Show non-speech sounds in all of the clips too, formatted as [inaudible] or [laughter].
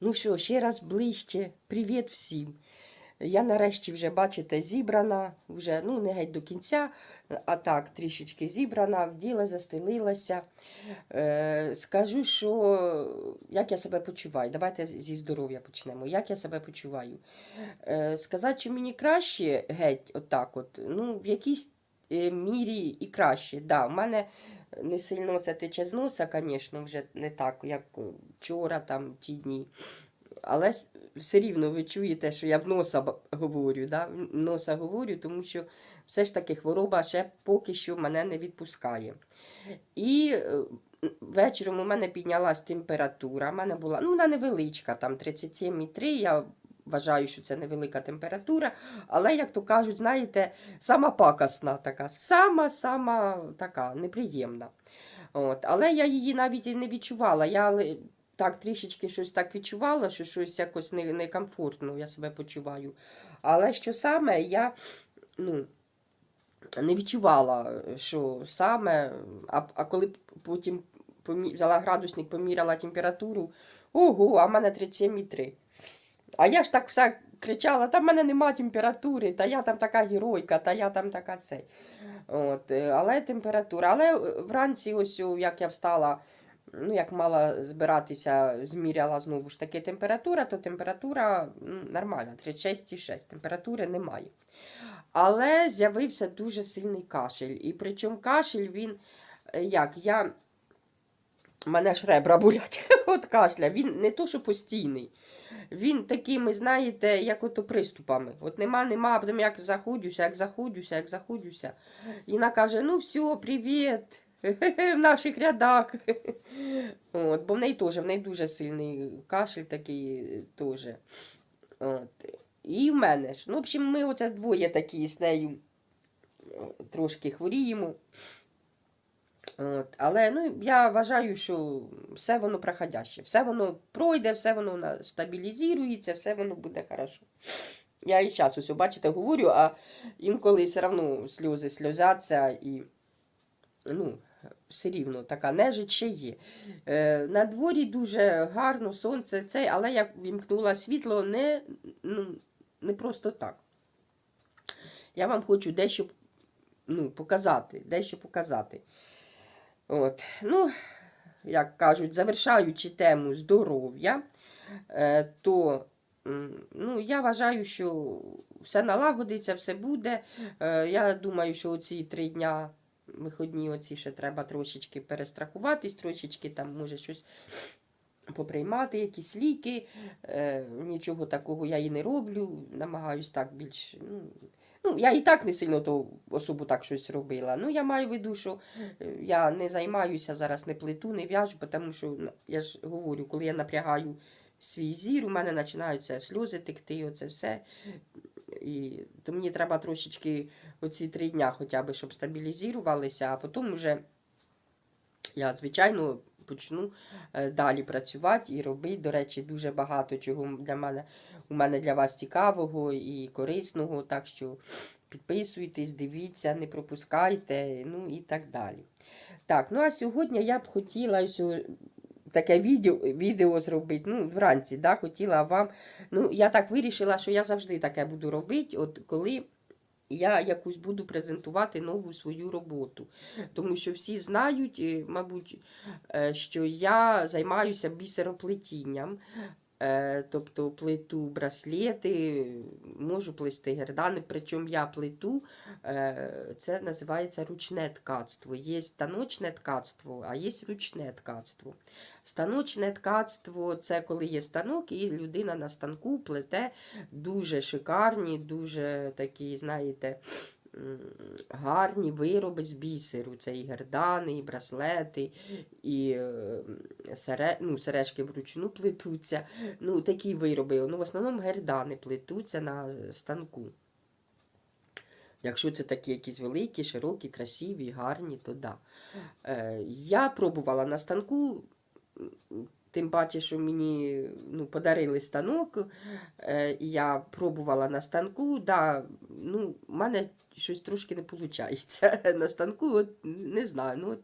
Ну що, ще раз ближче. Привіт всім. Я нарешті вже, бачите, зібрана, вже, ну, не геть до кінця, а так, трішечки зібрана, вділа, застелилася. Е, скажу, що як я себе почуваю. Давайте зі здоров'я почнемо. Як я себе почуваю? Е, сказати, що мені краще геть, отак от, ну, в якійсь е, мірі і краще. Да, у мене не сильно це тече з носа, звісно, вже не так, як вчора, там, ті дні. Але все рівно ви чуєте, що я в носа говорю, да? в носа говорю, тому що все ж таки хвороба ще поки що мене не відпускає. І е, вечором у мене піднялась температура. У мене була, ну, вона невеличка, там 37,3. Я вважаю, що це невелика температура. Але, як то кажуть, знаєте, сама пакосна така, сама-сама така неприємна. От. Але я її навіть і не відчувала. Я так трішечки щось так відчувала, що щось якось не- некомфортно я себе почуваю. Але що саме, я ну, не відчувала, що саме, а, а коли потім взяла градусник, поміряла температуру, ого, а в мене 37,3. А я ж так вся кричала, та в мене нема температури, та я там така геройка, та я там така цей. От, е, але температура. Але е, вранці, ось як я встала, ну, як мала збиратися, зміряла знову ж таки температура, то температура м, нормальна, 36,6. Температури немає. Але з'явився дуже сильний кашель. І причому кашель він, е, як, я. Мене ж ребра болять [laughs] от кашля. Він не то, що постійний. Він такими, знаєте, як ото приступами. От нема, нема, а потім як заходжуся, як заходжуся, як заходжуся. І вона каже: ну все, привіт. [laughs] В наших рядах. [laughs] От, бо в неї теж, в неї дуже сильний кашель такий теж. От. І в мене ж. Ну, в общем, ми оце двоє такі з нею е, трошки хворіємо. От. Але ну, я вважаю, що все воно проходяще. Все воно пройде, все воно стабілізується, все воно буде хорошо. Я і зараз ось, бачите, говорю, а інколи все одно сльози сльозяться і ну, все рівно така нежить ще є. Е, на дворі дуже гарно, сонце, цей, але я вімкнула світло не, ну, не просто так. Я вам хочу дещо ну, показати, дещо показати. От. Ну, як кажуть, завершаючи тему здоров'я, е, то ну, я вважаю, що все налагодиться, все буде. Е, Я думаю, що оці три дня виходні оці ще треба трошечки перестрахуватись, трошечки там може щось поприймати, якісь ліки. Е, Нічого такого я і не роблю. Намагаюсь так більш. Ну, ну, я і так не сильно то особу так щось робила. Ну, я маю в виду, що е, я не займаюся зараз, не плету, не в'яжу, тому що я ж говорю, коли я напрягаю свій зір, у мене починаються сльози текти, оце все. І, то мені треба трошечки оці три дня хоча б, щоб стабілізувалися, а потім вже я, звичайно, почну е, далі працювати і робити. До речі, дуже багато чого для мене у мене для вас цікавого і корисного. Так що підписуйтесь, дивіться, не пропускайте, ну і так далі. Так, ну а сьогодні я б хотіла таке відео, відео зробити. Ну, вранці, да, хотіла вам. Ну, я так вирішила, що я завжди таке буду робити, от коли. Я якусь буду презентувати нову свою роботу. Тому що всі знають, е, мабуть, е, що я займаюся бісероплетінням. Е, Тобто плету браслети, можу плести гердани. Причому я плету, е, це називається ручне ткацтво. Є станочне ткацтво, а є ручне ткацтво. Станочне ткацтво це коли є станок, і людина на станку плете дуже шикарні, дуже такі, знаєте, гарні вироби з бісеру. Це і гердани, і браслети, і е, сере, ну, сережки вручну плетуться. Ну, такі вироби. Ну, в основному гердани плетуться на станку. Якщо це такі якісь великі, широкі, красиві, гарні, то да. Е, я пробувала на станку, тим паче, що мені ну, подарили станок, е, я пробувала на станку. Да, ну, в мене щось трошки не виходить. [laughs] На станку, от, не знаю, ну, от,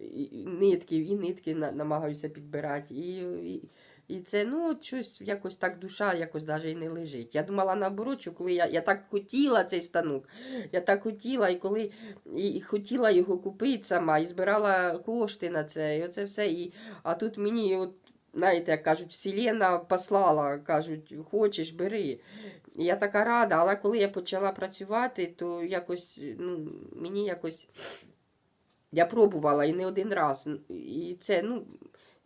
і- нитки, і нитки на- намагаюся підбирати, і, і, І це, ну, от щось якось так душа якось навіть і не лежить. Я думала наоборот, що коли я, я так хотіла цей станок, я так хотіла, і коли і, і хотіла його купити сама, і збирала кошти на це, і оце все. І, а тут мені, от, знаєте, як кажуть, Вселена послала, кажуть, хочеш, бери. Я така рада, але коли я почала працювати, то якось, ну, мені якось. Я пробувала і не один раз. І це, ну,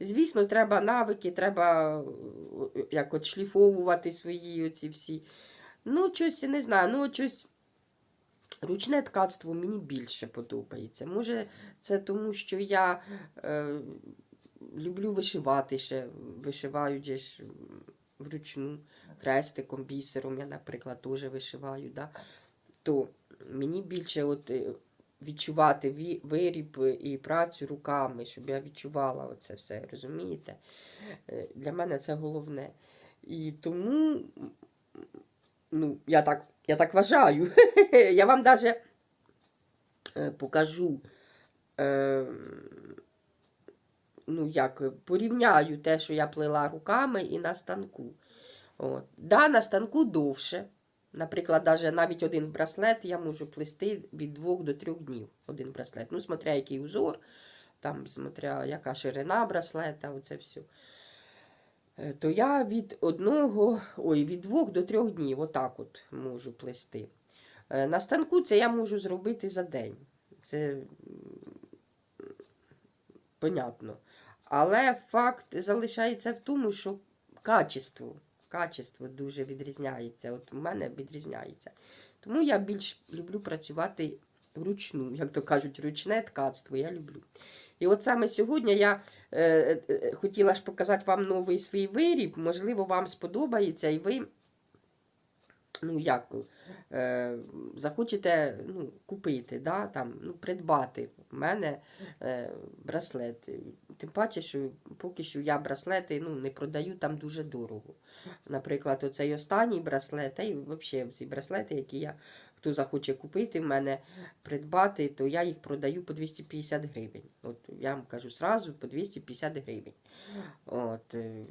звісно, треба навики, треба як шліфовувати свої оці всі. Ну, щось, не знаю, ну, щось. Ручне ткацтво мені більше подобається. Може, це тому, що я е, люблю вишивати ще. Вишиваю ж вручну хрестиком, бісером, я, наприклад, теж вишиваю. Да? То мені більше от, е, відчувати виріб і працю руками, щоб я відчувала оце все, розумієте? Е, Для мене це головне. І тому ну, я так, я так вважаю. [laughs] я вам навіть покажу. Е, ну, як, порівняю те, що я плела руками і на станку. От. Да, на станку довше. Наприклад, навіть один браслет я можу плести від 2 до 3 днів. Один браслет. Ну, смотря який узор, там, смотря яка ширина браслета, оце все. Е, То я від одного, ой, від 2 до 3 днів, отак от можу плести. Е, На станку це я можу зробити за день. Це понятно. Але факт залишається в тому, що качество, качество дуже відрізняється. От у мене відрізняється. Тому я більш люблю працювати вручну, як то кажуть, ручне ткацтво я люблю. І от саме сьогодні я е, е, хотіла ж показати вам новий свій виріб. Можливо, вам сподобається, і ви, ну як, е, захочете ну, купити, да, там, ну, придбати в мене е, браслет. Тим паче, що поки що я браслети ну, не продаю там дуже дорого. Наприклад, оцей останній браслет, та й взагалі ці браслети, які я хто захоче купити в мене, придбати, то я їх продаю по 250 гривень. От я вам кажу сразу по 250 гривень. От, е,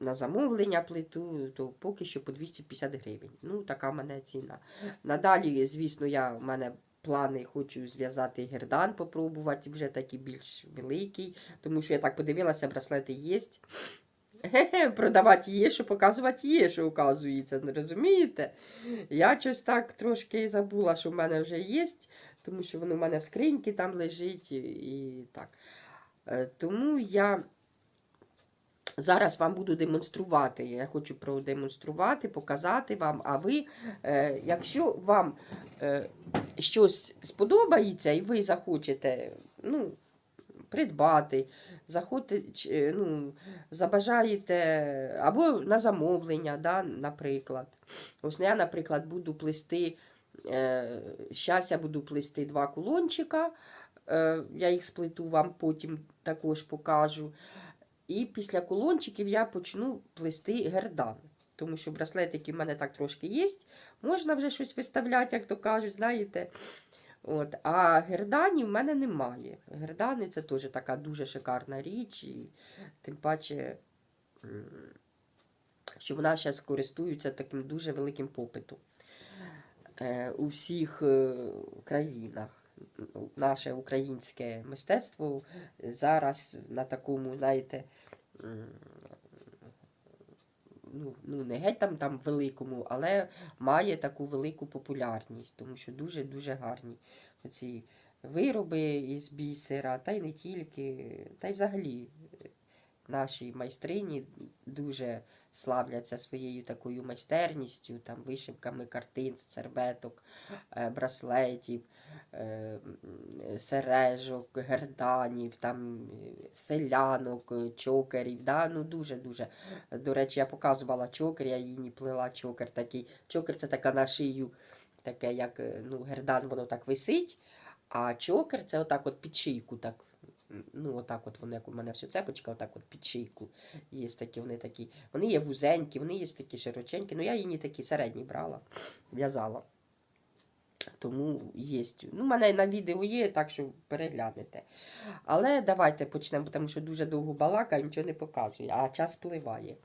на замовлення плиту, то поки що по 250 гривень. Ну, така в мене ціна. Надалі, звісно, я в мене плани хочу зв'язати гердан, попробувати, вже такий більш великий, тому що я так подивилася, браслети є. Продавати є, що показувати є, що оказується, не розумієте? Я щось так трошки забула, що в мене вже є, тому що воно в мене в скриньці там лежить і так. Е, Тому я зараз вам буду демонструвати. Я хочу продемонструвати, показати вам. А ви, е, якщо вам е, щось сподобається і ви захочете, ну, придбати, заходите, ну, забажаєте або на замовлення, да, наприклад. Ось я, наприклад, буду плести. Е, Зараз я буду плести два кулончика. Е, Я їх сплету вам потім також покажу. І після кулончиків я почну плести гердан. Тому що браслетики в мене так трошки є. Можна вже щось виставляти, як то кажуть, знаєте. От. А герданів в мене немає. Гердани це теж така дуже шикарна річ. І тим паче, що вона зараз користується таким дуже великим попитом е, у всіх е, країнах. Наше українське мистецтво зараз на такому, знаєте, ну, ну не геть там, там великому, але має таку велику популярність, тому що дуже-дуже гарні оці вироби із бісера, та й не тільки, та й взагалі е, наші майстрині дуже славляться своєю такою майстерністю, там вишивками картин, серветок, е, браслетів, сережок, герданів, там е, селянок, е, чокерів. Да? Ну, дуже-дуже. До речі, я показувала чокер, я її не плела чокер такий. Чокер це така на шию, таке, як е, ну, гердан, воно так висить. А чокер це отак от під шийку, так. Ну, отак от вони, як у мене все цепочка, отак от під шийку. Є такі, вони такі. Вони є вузенькі, вони є такі широченькі. Ну, я її не такі середні брала, в'язала. Тому є. Ну, у мене на відео є, так що переглянете. Але давайте почнемо, тому що дуже довго балакаю, нічого не показує, а час пливає.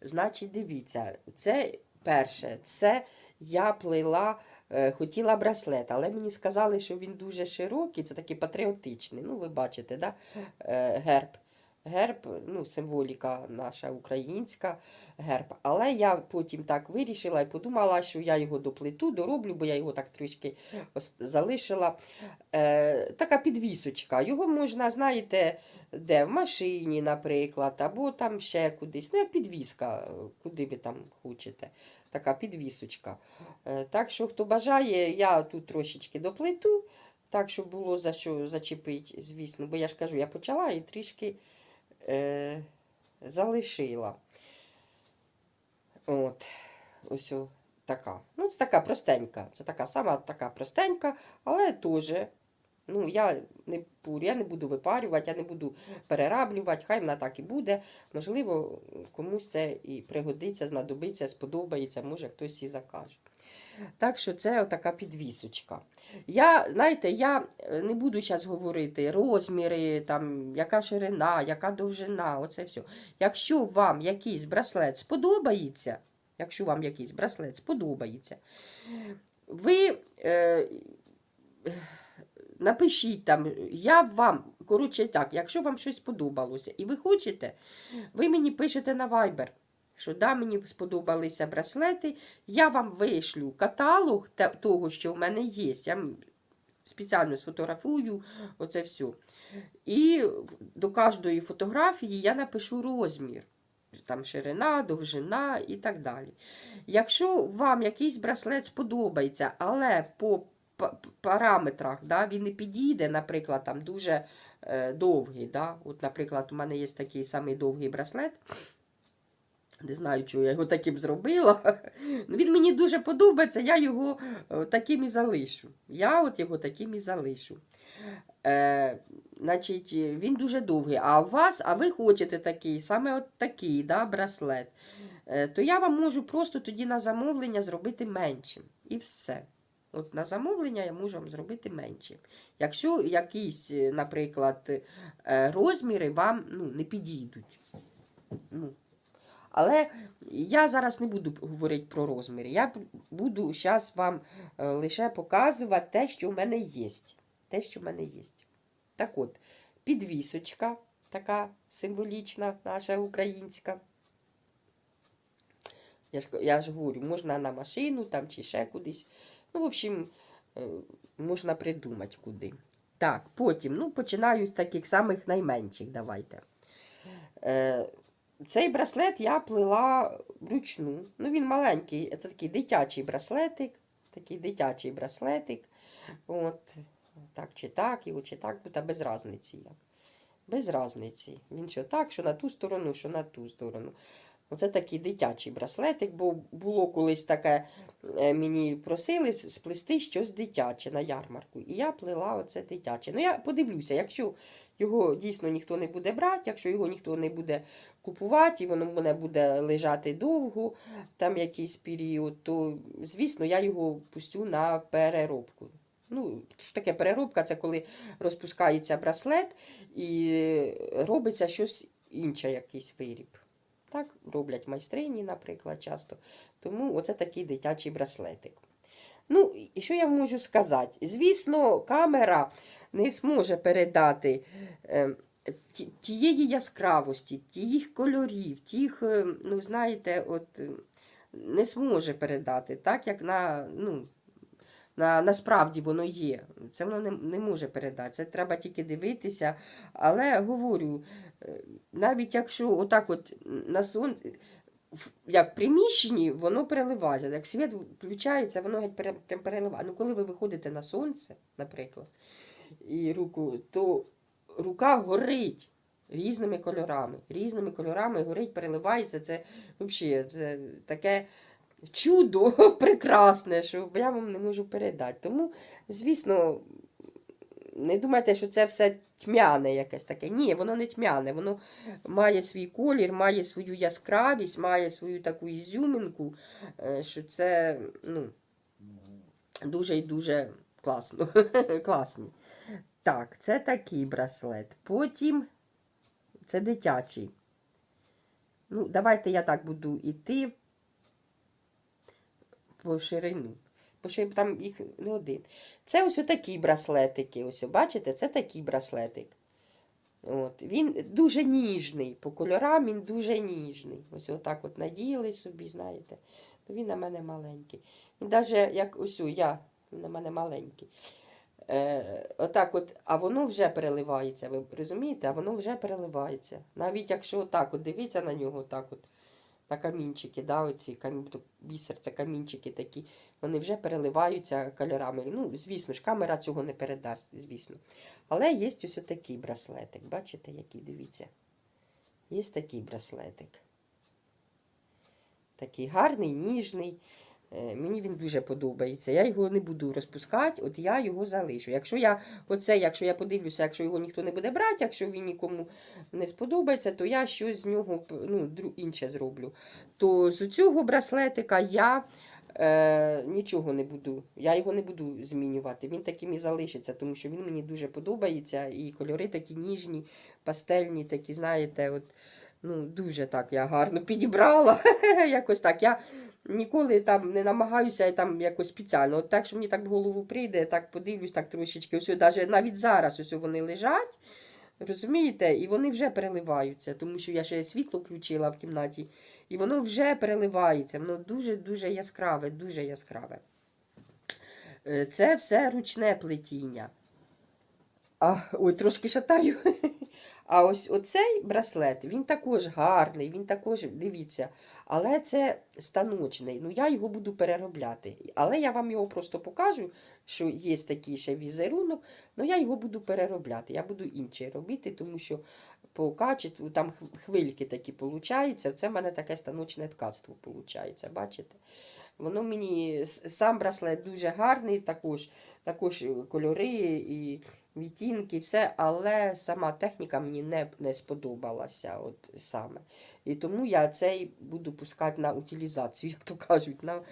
Значить, дивіться, це перше, це я плела, е, хотіла браслет, але мені сказали, що він дуже широкий, це такий патріотичний. Ну, ви бачите, да? е, герб. Герб, ну, символіка наша українська герб. Але я потім так вирішила і подумала, що я його доплету, дороблю, бо я його так трішки залишила. Е, така підвісочка. Його можна, знаєте, де в машині, наприклад, або там ще кудись. Ну, як підвіска, куди ви там хочете. Така підвісочка. Е, так що, хто бажає, я тут трошечки доплету, так, щоб було за що зачепити, звісно. Бо я ж кажу, я почала і трішки е, залишила. От, ось о, така. Ну, це така простенька. Це така сама така простенька, але теж. Ну, я не буду, я не буду випарювати, я не буду перераблювати, хай вона так і буде. Можливо, комусь це і пригодиться, знадобиться, сподобається, може хтось і закаже. Так що це така підвісочка. Я, знаєте, я е, не буду зараз говорити розміри, там, яка ширина, яка довжина, оце все. Якщо вам якийсь браслет сподобається, якщо вам якийсь браслет сподобається, ви е, напишіть там, я вам, коротше так, якщо вам щось сподобалося і ви хочете, ви мені пишете на Viber, що да, мені сподобалися браслети, я вам вишлю каталог того, що в мене є. Я спеціально сфотографую оце все. І до кожної фотографії я напишу розмір. Там ширина, довжина і так далі. Якщо вам якийсь браслет сподобається, але по параметрах да, він не підійде, наприклад, там дуже е, довгий. Да? От, наприклад, у мене є такий самий довгий браслет. Не знаю, чого я його таким зробила. [laughs] Він мені дуже подобається, я його е, таким і залишу. Я от його таким і залишу. Е, значить, він дуже довгий. А у вас, а ви хочете такий, саме от такий да, браслет, е, то я вам можу просто тоді на замовлення зробити меншим. І все. От на замовлення я можу вам зробити меншим. Якщо якісь, е, наприклад, е, розміри вам ну, не підійдуть. Ну, але я зараз не буду говорити про розміри. Я буду зараз вам е, лише показувати те, що в мене є. Те, що в мене є. Так от, підвісочка, така символічна, наша українська. Я ж, я ж говорю, можна на машину там чи ще кудись. Ну, в общем, е, можна придумати куди. Так, потім, ну, починаю з таких самих найменших, давайте. Е, цей браслет я плела вручну. Ну, він маленький, це такий дитячий браслетик. Такий дитячий браслетик. От, так чи так, його чи так, та без різниці як. Без різниці. Він що так, що на ту сторону, що на ту сторону. Оце такий дитячий браслетик, бо було колись таке, е, мені просили сплести щось дитяче на ярмарку. І я плела оце дитяче. Ну, я подивлюся, якщо його дійсно ніхто не буде брати, якщо його ніхто не буде купувати, і воно мене буде лежати довго, там якийсь період, то, звісно, я його пустю на переробку. Ну, що таке переробка? Це коли розпускається браслет і робиться щось інше, якийсь виріб. Так роблять майстрині, наприклад, часто. Тому оце такий дитячий браслетик. Ну, і що я можу сказати? Звісно, камера не зможе передати е, тієї яскравості, тих кольорів, тих, е, ну, знаєте, от, е, не зможе передати, так як на, ну, на, насправді воно є. Це воно не, не може передати. Це треба тільки дивитися. Але говорю, навіть якщо отак от на сон, в- як приміщенні, воно переливається. Як світ включається, воно геть прям переливає. Ну, коли ви виходите на сонце, наприклад, і руку, то рука горить різними кольорами. Різними кольорами горить, переливається. Це взагалі це таке чудо [laughs] прекрасне, що я вам не можу передати. Тому, звісно, не думайте, що це все тьмяне якесь таке. Ні, воно не тьмяне, воно має свій колір, має свою яскравість, має свою таку ізюминку, е, що це, ну, Дуже і дуже класно. [laughs] класні. Так, це такий браслет. Потім це дитячий. Ну, давайте я так буду йти по ширину. Бо ще там їх не один. Це ось такі браслетики. Ось, бачите, це такий браслетик. От. Він дуже ніжний. По кольорам він дуже ніжний. Ось отак от надіяли собі, знаєте. Ну, Він на мене маленький. Він навіть як ось я, він на мене маленький. Е, отак от, а воно вже переливається, ви розумієте? А воно вже переливається. Навіть якщо отак от дивіться на нього, так от, на камінчики, да, оці камін, бісер, камінчики такі, вони вже переливаються кольорами. Ну, звісно ж, камера цього не передасть, звісно. Але є ось такий браслетик. Бачите, який, дивіться. Є такий браслетик. Такий гарний, ніжний. Е, Мені він дуже подобається. Я його не буду розпускати, от я його залишу. Якщо я оце, якщо я подивлюся, якщо його ніхто не буде брати, якщо він нікому не сподобається, то я щось з нього ну, інше зроблю. То з цього браслетика я е, нічого не буду. Я його не буду змінювати. Він таким і залишиться, тому що він мені дуже подобається. І кольори такі ніжні, пастельні, такі, знаєте, от, ну, дуже так я гарно підібрала. [laughs] Якось так. Я ніколи там не намагаюся там якось спеціально. От так, що мені так в голову прийде, я так подивлюсь, так трошечки. Ось навіть навіть зараз ось вони лежать. Розумієте, і вони вже переливаються, тому що я ще світло включила в кімнаті, і воно вже переливається. Воно дуже-дуже яскраве, дуже яскраве. Е, Це все ручне плетіння. А, ой, трошки шатаю. [laughs] А ось оцей браслет, він також гарний, він також, дивіться, але це станочний. Ну, я його буду переробляти. Але я вам його просто покажу, що є такий ще візерунок, але я його буду переробляти. Я буду інший робити, тому що по качеству там хвильки такі получаються. Це в мене таке станочне ткацтво виходить, бачите? Воно мені сам браслет дуже гарний, також, також кольори і відтінки, все, але сама техніка мені не, не сподобалася. От саме. І тому я цей буду пускати на утилізацію, [laughs] як то кажуть. На...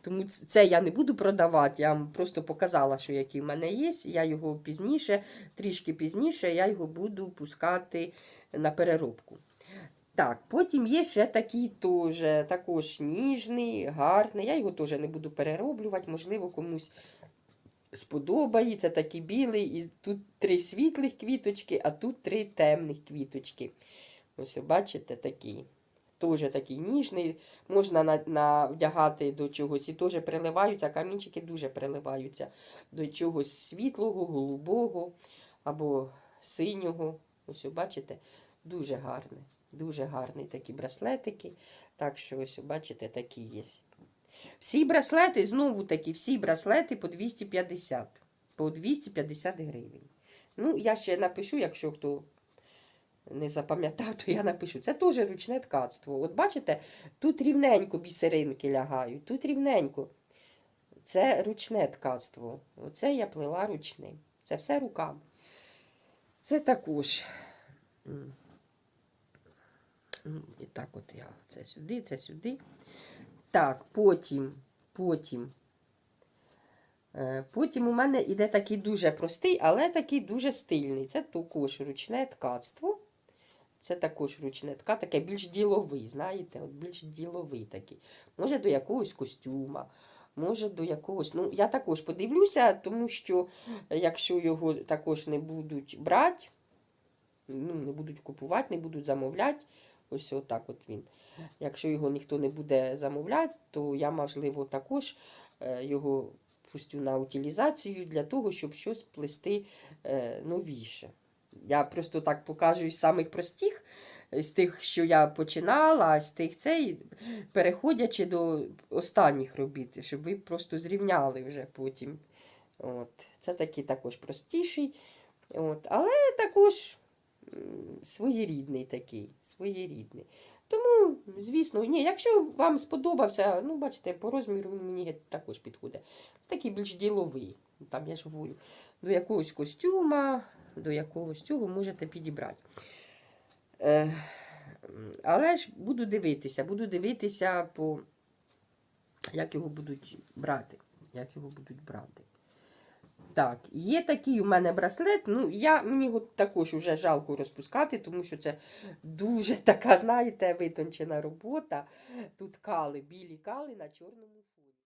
Тому це я не буду продавати, я вам просто показала, що який в мене є. Я його пізніше, трішки пізніше, я його буду пускати на переробку. Так, потім є ще такий теж, також ніжний, гарний. Я його теж не буду перероблювати, можливо, комусь сподобається такий білий. І тут три світлих квіточки, а тут три темних квіточки. Ось, бачите, такий. Теж такий ніжний, можна на, на, вдягати до чогось і теж приливаються, камінчики дуже приливаються до чогось світлого, голубого або синього. Ось, бачите, дуже гарний. Дуже гарні такі браслетики. Так що, ось, бачите, такі є. Всі браслети, знову таки, всі браслети по 250. По 250 гривень. Ну, я ще напишу, якщо хто не запам'ятав, то я напишу. Це теж ручне ткацтво. От бачите, тут рівненько бісеринки лягають, тут рівненько. Це ручне ткацтво. Оце я плела ручним. Це все руками. Це також. І так от я це сюди, це сюди. Так, потім, потім. Е, Потім у мене іде такий дуже простий, але такий дуже стильний. Це також ручне ткацтво. Це також ручне тка, таке більш діловий, знаєте, от більш діловий такий. Може до якогось костюма, може до якогось. Ну, я також подивлюся, тому що е, якщо його також не будуть брати, ну, не будуть купувати, не будуть замовляти, ось отак от він. Якщо його ніхто не буде замовляти, то я, можливо, також е, його пустю на утилізацію для того, щоб щось плести е, новіше. Я просто так покажу із самих простих, з тих, що я починала, з тих цей, переходячи до останніх робіт, щоб ви просто зрівняли вже потім. От. Це такий також простіший. От. Але також своєрідний такий. своєрідний. Тому, звісно, ні, якщо вам сподобався, ну, бачите, по розміру він мені також підходить. Такий більш діловий. Там я ж говорю, до якогось костюма, до якогось цього можете підібрати. Е, але ж буду дивитися, буду дивитися, по, як його будуть брати. як його будуть брати. Так, є такий у мене браслет. Ну, я, мені от також вже жалко розпускати, тому що це дуже [laughs] така, знаєте, витончена робота. Тут кали, білі кали на чорному.